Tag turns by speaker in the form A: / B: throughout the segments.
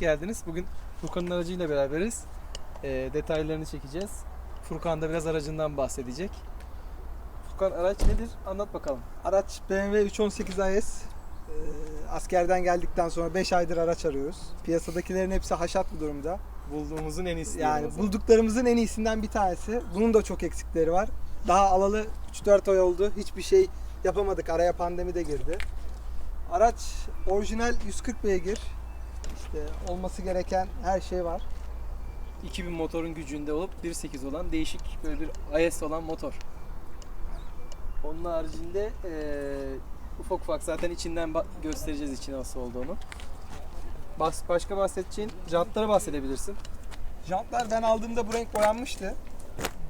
A: geldiniz. Bugün Furkan'ın aracıyla beraberiz. Ee, detaylarını çekeceğiz. Furkan da biraz aracından bahsedecek. Furkan araç nedir? Anlat bakalım.
B: Araç BMW 318 IS. Ee, askerden geldikten sonra 5 aydır araç arıyoruz. Piyasadakilerin hepsi haşat bir durumda.
A: Bulduğumuzun en iyisi.
B: Yani bulduklarımızın en iyisinden bir tanesi. Bunun da çok eksikleri var. Daha alalı 3-4 ay oldu. Hiçbir şey yapamadık. Araya pandemi de girdi. Araç orijinal 140 beygir. İşte olması gereken her şey var.
A: 2000 motorun gücünde olup 1.8 olan değişik böyle bir IS olan motor. Onun haricinde eee, ufak ufak zaten içinden göstereceğiz içi nasıl olduğunu. Bas, başka bahsedeceğin jantlara bahsedebilirsin.
B: Jantlar ben aldığımda bu renk boyanmıştı.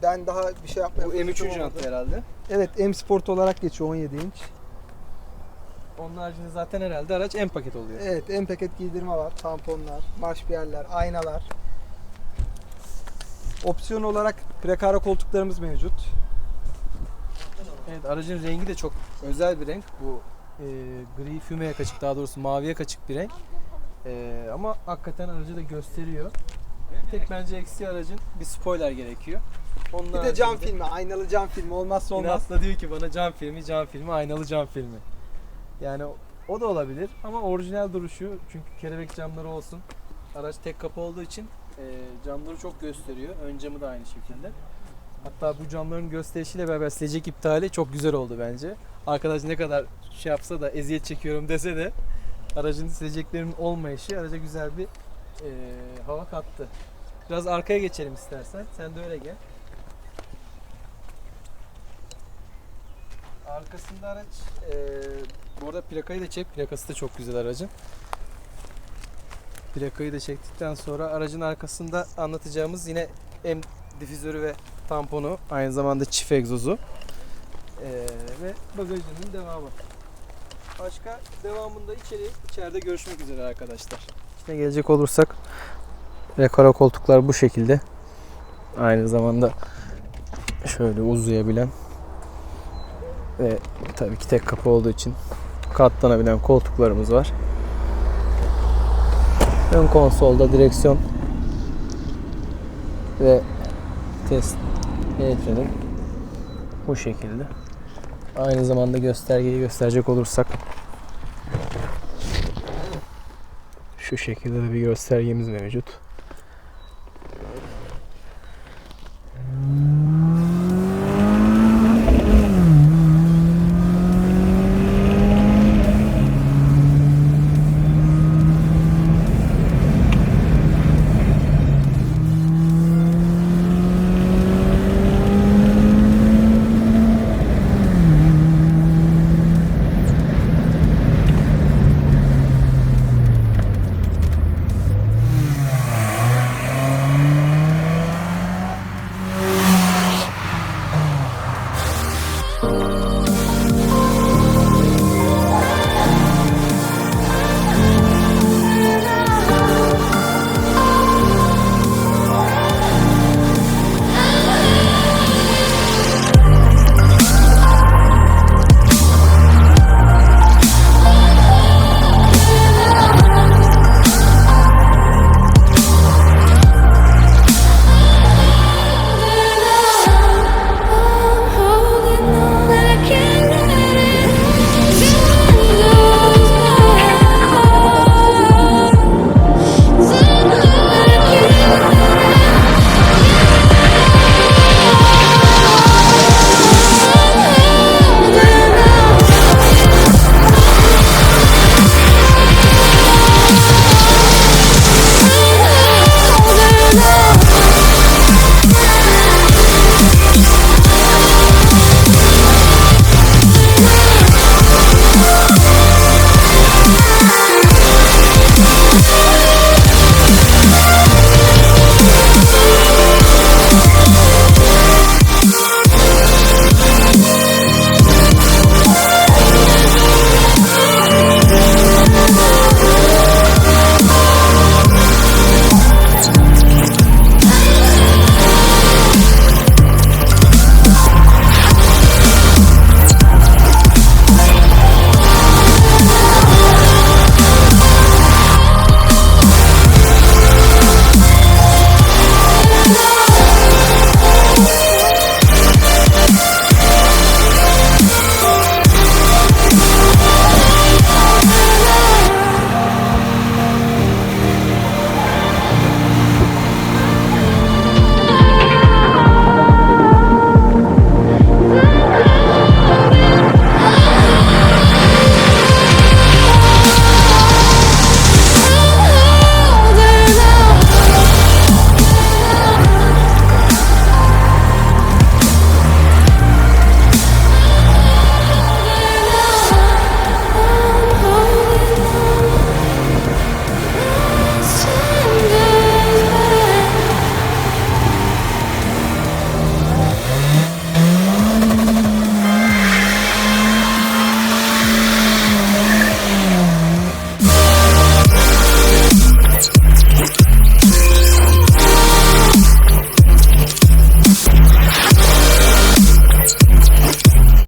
B: Ben daha bir şey yapmaya
A: Bu M3
B: fırsatım olmadı.
A: jantı herhalde.
B: Evet M Sport olarak geçiyor 17 inç.
A: Onun haricinde zaten herhalde araç en paket oluyor.
B: Evet M paket giydirme var. Tamponlar, marşpiyerler, aynalar. Opsiyon olarak prekara koltuklarımız mevcut.
A: Evet aracın rengi de çok özel bir renk. Bu e, gri fümeye kaçık daha doğrusu maviye kaçık bir renk. E, ama hakikaten aracı da gösteriyor. Tek bence eksiği aracın bir spoiler gerekiyor. Onun
B: Bir de cam filmi, aynalı cam filmi olmazsa olmaz.
A: İnatla diyor ki bana cam filmi, cam filmi, aynalı cam filmi. Yani o- da olabilir ama orijinal duruşu çünkü kelebek camları olsun. Araç tek kapı olduğu için e, camları çok gösteriyor. Ön camı da aynı şekilde. Hatta bu camların gösterişiyle beraber silecek iptali çok güzel oldu bence. Arkadaş ne kadar şey yapsa da eziyet çekiyorum dese de aracın sileceklerinin olmayışı araca güzel bir e, hava kattı. Biraz arkaya geçelim istersen. Sen de öyle gel. Arkasında araç eee bu arada plakayı da çek. Plakası da çok güzel aracın. Plakayı da çektikten sonra aracın arkasında anlatacağımız yine M difüzörü ve tamponu aynı zamanda çift egzozu Eee, ve bagajının devamı. Başka devamında içeri içeride görüşmek üzere arkadaşlar. İşte gelecek olursak rekara koltuklar bu şekilde. Aynı zamanda şöyle uzayabilen ve tabii ki tek kapı olduğu için katlanabilen koltuklarımız var. Ön konsolda direksiyon ve test el bu şekilde. Aynı zamanda göstergeyi gösterecek olursak şu şekilde de bir göstergemiz mevcut.